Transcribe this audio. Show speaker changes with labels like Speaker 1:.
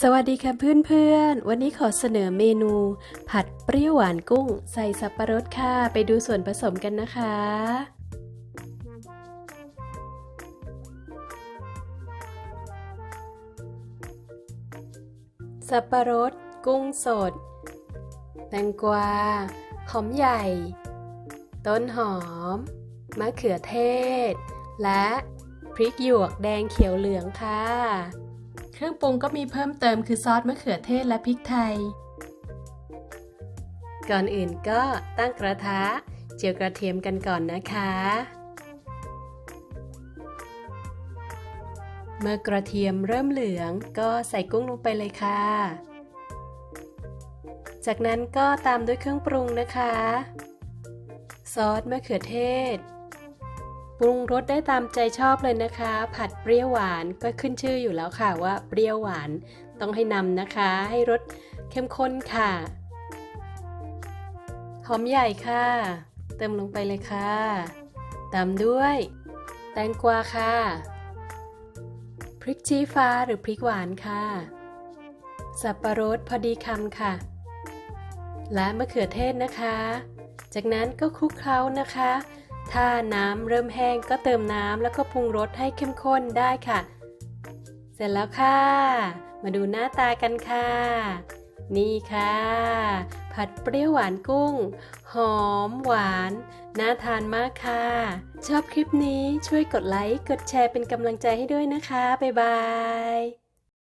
Speaker 1: สวัสดีค่ะเพื่อนๆ วันนี้ขอเสนอเมนู ผัดเปรี้ยวหวานกุ้ง ใส่สับปะรดค่ะ ไปดูส่วนผสมกันนะคะ สับปะรด กุ้งสด แตงกวา หอมใหญ่ ต้นหอม มะเขือเทศ และพริกหยวกแดงเขียวเหลืองค่ะ รื่องปรุงก็มีเพิ่มเติมคือซอสมะเขือเทศและพริกไทย ก่อนอื่นก็ตั้งกระทะเจียวกระเทียมกันก่อนนะคะ เมื่อกระเทียมเริ่มเหลืองก็ใส่กุ้งลงไปเลยค่ะ จากนั้นก็ตามด้วยเครื่องปรุงนะคะ ซอสมะเขือเทศ ปรุงรสได้ตามใจชอบเลยนะคะ ผัดเปรี้ยวหวานก็ขึ้นชื่ออยู่แล้วค่ะว่าเปรี้ยวหวานต้องให้นำนะคะ ให้รสเข้มข้นค่ะ หอมใหญ่ค่ะ เติมลงไปเลยค่ะ ตามด้วย แตงกวาค่ะ พริกชี้ฟ้าหรือพริกหวานค่ะ สับปะรดพอดีคำค่ะ และมะเขือเทศนะคะ จากนั้นก็คลุกเคล้านะคะ ถ้าน้ำเริ่มแห้งก็เติมน้ำแล้วก็ปรุงรสให้เข้มข้นได้ค่ะ เสร็จแล้วค่ะ มาดูหน้าตากันค่ะ นี่ค่ะ ผัดเปรี้ยวหวานกุ้ง หอมหวาน น่าทานมากค่ะ ชอบคลิปนี้ช่วยกดไลค์ กดแชร์เป็นกำลังใจให้ด้วยนะคะ บ๊ายบาย